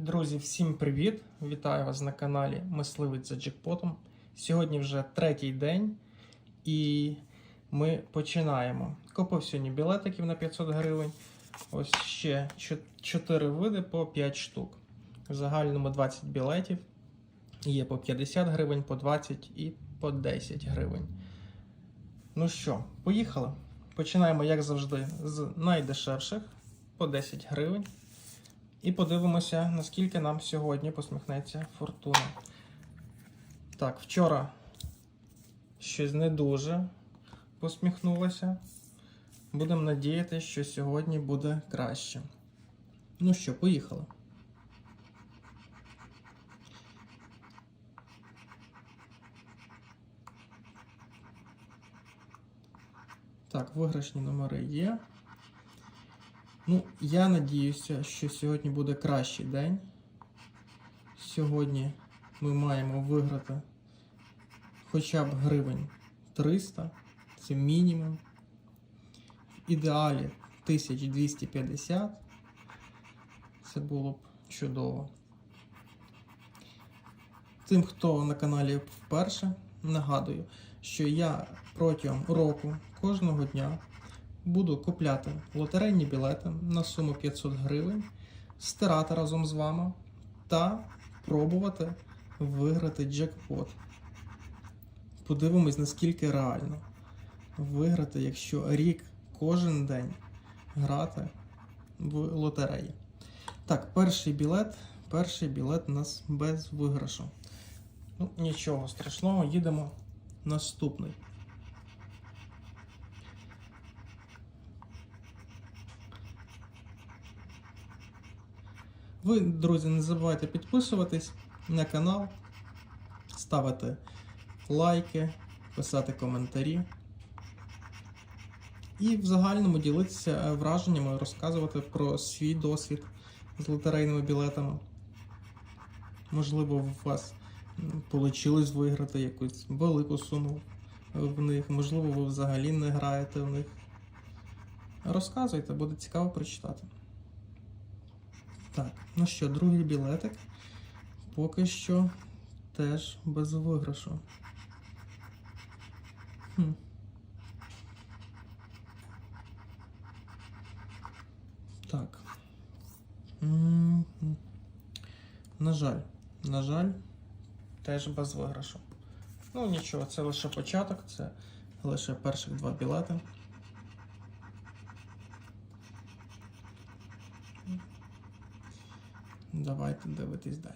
Друзі, всім привіт! Вітаю вас на каналі Мисливець за джекпотом. Сьогодні вже третій день, і ми починаємо. Купив сьогодні білетиків на 500 гривень. Ось ще 4 види по 5 штук. В загальному 20 білетів. Є по 50 гривень, по 20 і по 10 гривень. Ну що, поїхали. Починаємо, як завжди, з найдешевших по 10 гривень. І подивимося, наскільки нам сьогодні посміхнеться фортуна. Так, вчора щось не дуже посміхнулося. Будемо надіятися, що сьогодні буде краще. Ну що, поїхали. Так, виграшні номери є. Ну, я надіюся, що сьогодні буде кращий день. Сьогодні ми маємо виграти хоча б гривень 300, це мінімум. В ідеалі 1250. Це було б чудово. Тим, хто на каналі вперше, нагадую, що я протягом року кожного дня буду купляти лотерейні білети на суму 500 гривень, стирати разом з вами та пробувати виграти джекпот. Подивимось, наскільки реально виграти, якщо рік кожен день грати в лотереї. Так, перший білет. Перший білет у нас без виграшу. Ну, нічого страшного, їдемо наступний. Ви, друзі, не забувайте підписуватись на канал, ставити лайки, писати коментарі. І в загальному ділитися е, враженнями, розказувати про свій досвід з лотерейними білетами. Можливо, у вас вийшло виграти якусь велику суму в них, можливо, ви взагалі не граєте в них. Розказуйте, буде цікаво прочитати. Так, ну що, другий білетик. Поки що теж без виграшу. Хм. Так. На жаль, на жаль, теж без виграшу. Ну нічого, це лише початок, це лише перших два білети. Давайте дивитись далі.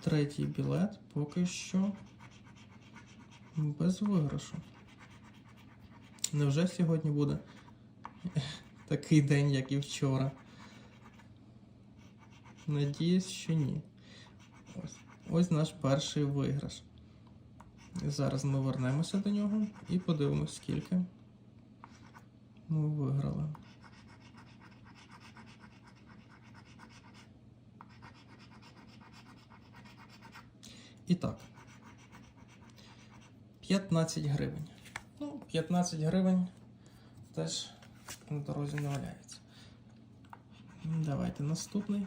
Третій білет поки що без виграшу. Невже сьогодні буде такий день, як і вчора? Надіюсь, що ні. Ось, ось наш перший виграш. Зараз ми вернемося до нього і подивимось, скільки ми виграли. І так. 15 гривень. Ну, 15 гривень теж на дорозі не валяється. Давайте наступний.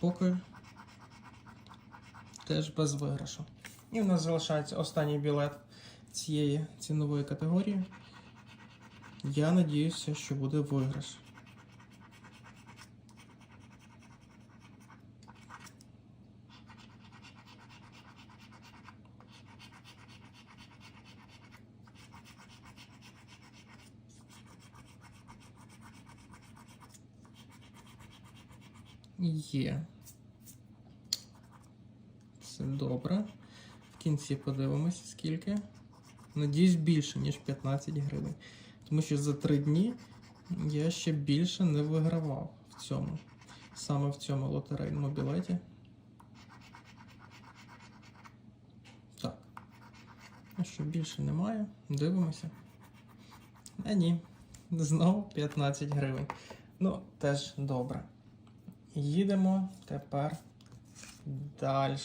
Поки теж без виграшу. І в нас залишається останній білет цієї цінової категорії. Я надіюся, що буде виграш. Є. Це добре. В кінці подивимося, скільки. Надіюсь, більше, ніж 15 гривень. Тому що за 3 дні я ще більше не вигравав в цьому. Саме в цьому лотерейному білеті. Так. А що більше немає? Дивимося. А ні. Знову 15 гривень. Ну, теж добре. Їдемо тепер далі.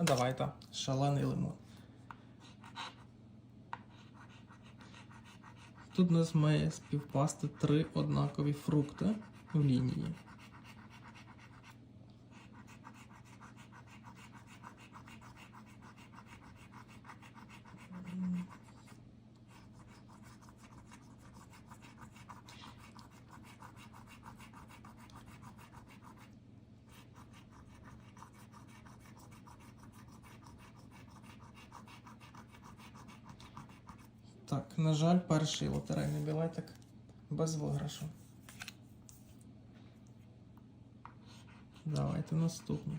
Давайте шалений лимон. Тут у нас має співпасти три однакові фрукти в лінії. Так, на жаль, перший лотерейний білетик без виграшу. Давайте наступний.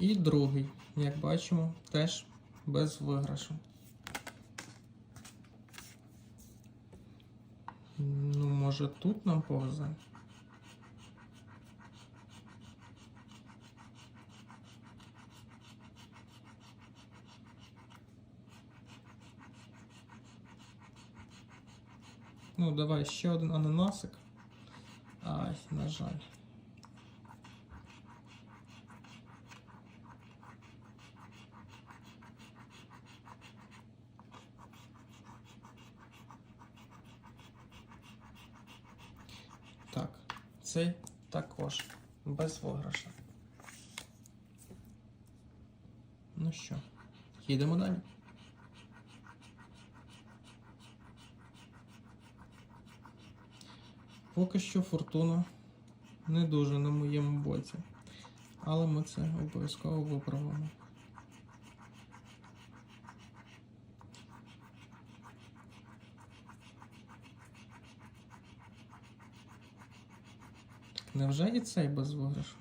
І другий, як бачимо, теж без виграшу. Ну, може тут нам повезе? Ну, давай ще один ананасик. Ай, на жаль. Так, цей також без виграша. Ну що, їдемо далі. Поки що фортуна не дуже на моєму боці, але ми це обов'язково виправимо. Невже і цей без виграшу?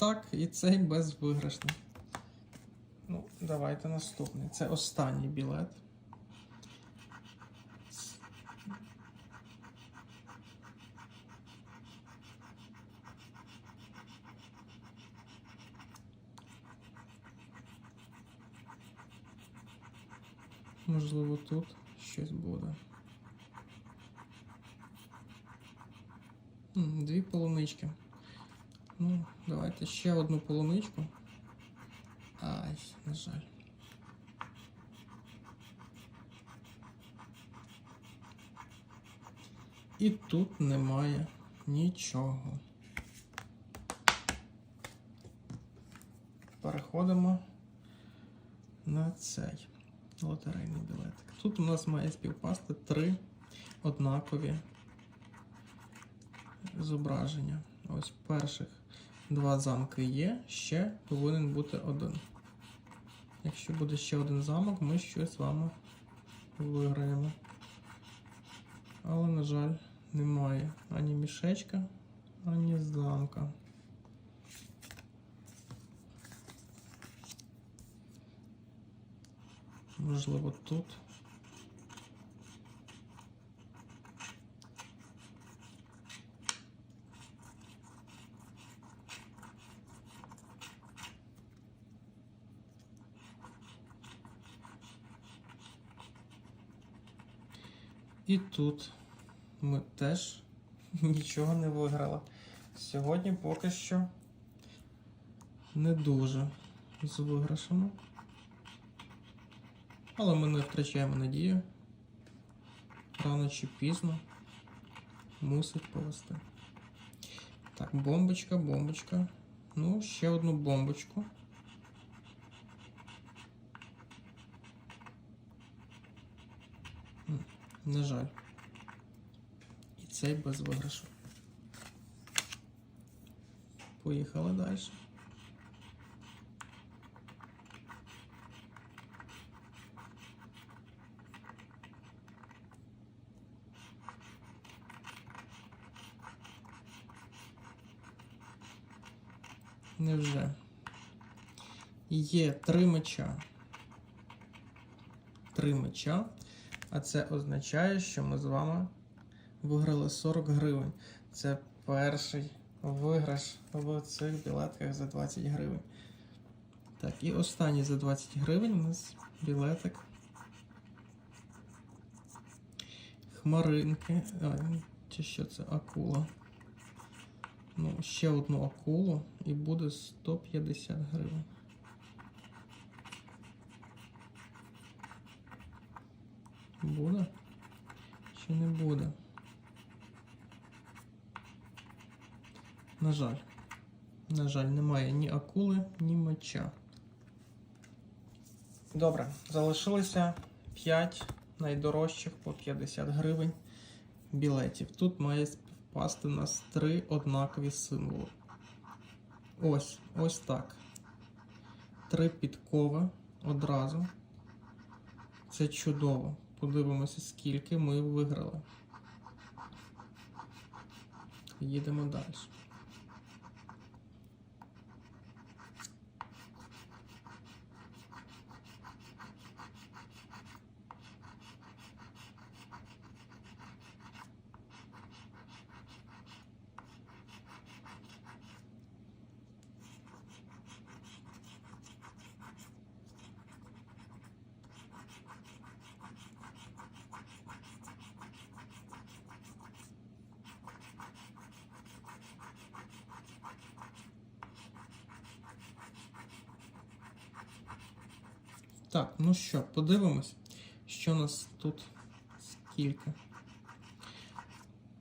Так, і цей безвиграшний. Ну, давайте наступний. Це останній білет. Можливо, тут щось буде. Дві полунички. Ну, давайте ще одну полуничку. Ай, на жаль. І тут немає нічого. Переходимо на цей лотерейний білетик. Тут у нас має співпасти три однакові зображення. Ось перших два замки є, ще повинен бути один. Якщо буде ще один замок, ми щось з вами виграємо. Але, на жаль, немає ані мішечка, ані замка. Можливо, тут. І тут ми теж нічого не виграли. Сьогодні поки що не дуже з виграшами. Але ми не втрачаємо надію. Рано чи пізно мусить повести. Так, бомбочка, бомбочка. Ну, ще одну бомбочку. На жаль. І цей без виграшу. Поїхали далі. Невже? Є три меча. Три меча. А це означає, що ми з вами виграли 40 гривень. Це перший виграш в цих білетках за 20 гривень. Так, і останній за 20 гривень у нас білетик. Хмаринки. А, чи що це? Акула. Ну, ще одну акулу і буде 150 гривень. Буде? Чи не буде? На жаль. На жаль, немає ні акули, ні меча. Добре, залишилося 5 найдорожчих по 50 гривень білетів. Тут має співпасти у нас три однакові символи. Ось, ось так. Три підкови одразу. Це чудово. Подивимося, скільки ми виграли. Їдемо далі. Так, ну що, подивимось, що у нас тут скільки.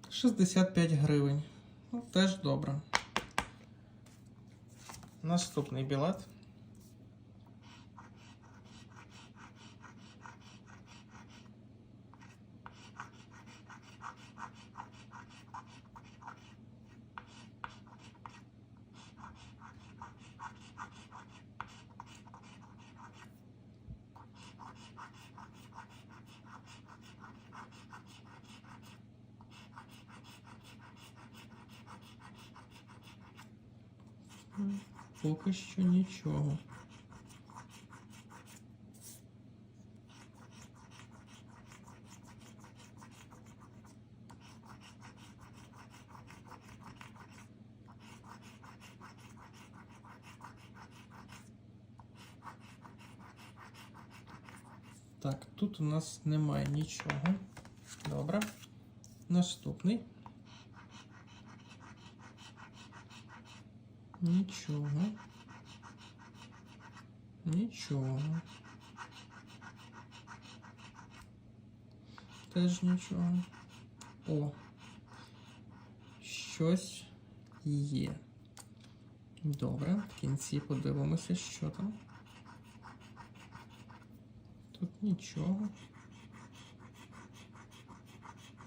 65 гривень. Ну, теж добре. Наступний білет. Поки що нічого. Так, тут у нас немає нічого. Добре. Наступний. Нічого. Нічого. Теж нічого. О. Щось є. Добре, в кінці подивимося, що там. Тут нічого.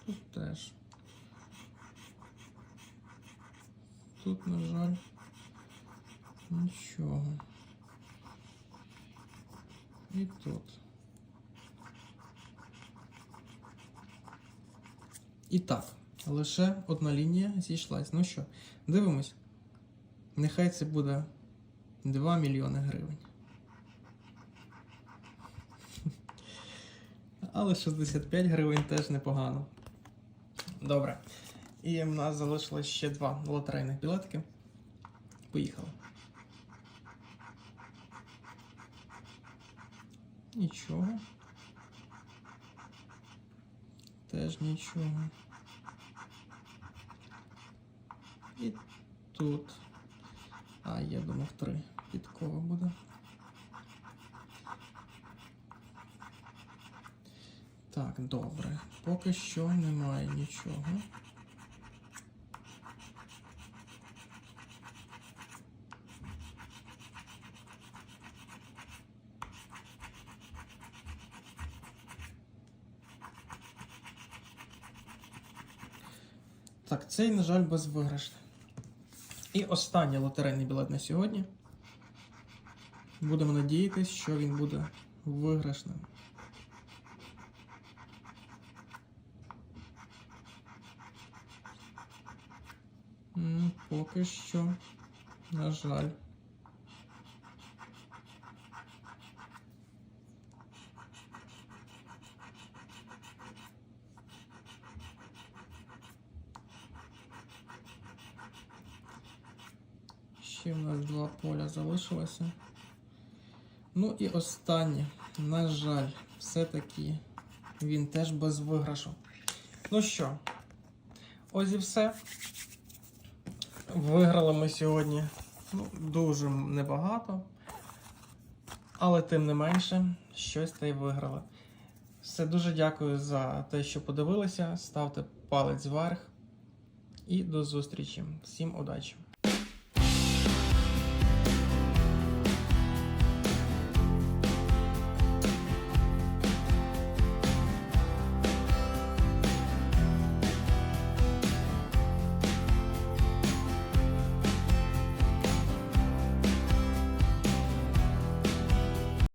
Тут теж. Тут, на жаль, нічого. І тут. І так, лише одна лінія зійшлась. Ну що, дивимось. Нехай це буде 2 мільйони гривень. Але 65 гривень теж непогано. Добре. І в нас залишилось ще два лотерейних білетки. Поїхали. Нічого. Теж нічого. І тут. А, я думав, три підкова буде. Так, добре. Поки що немає нічого. Так, цей, на жаль, безвиграшний. І останній лотерейний білет на сьогодні. Будемо надіятися, що він буде виграшним. Поки що, на жаль. Ще в нас два поля залишилося. Ну і останнє. На жаль, все-таки він теж без виграшу. Ну що, ось і все. Виграли ми сьогодні ну, дуже небагато. Але тим не менше, щось та й виграли. Все дуже дякую за те, що подивилися. Ставте палець вверх. І до зустрічі. Всім удачі!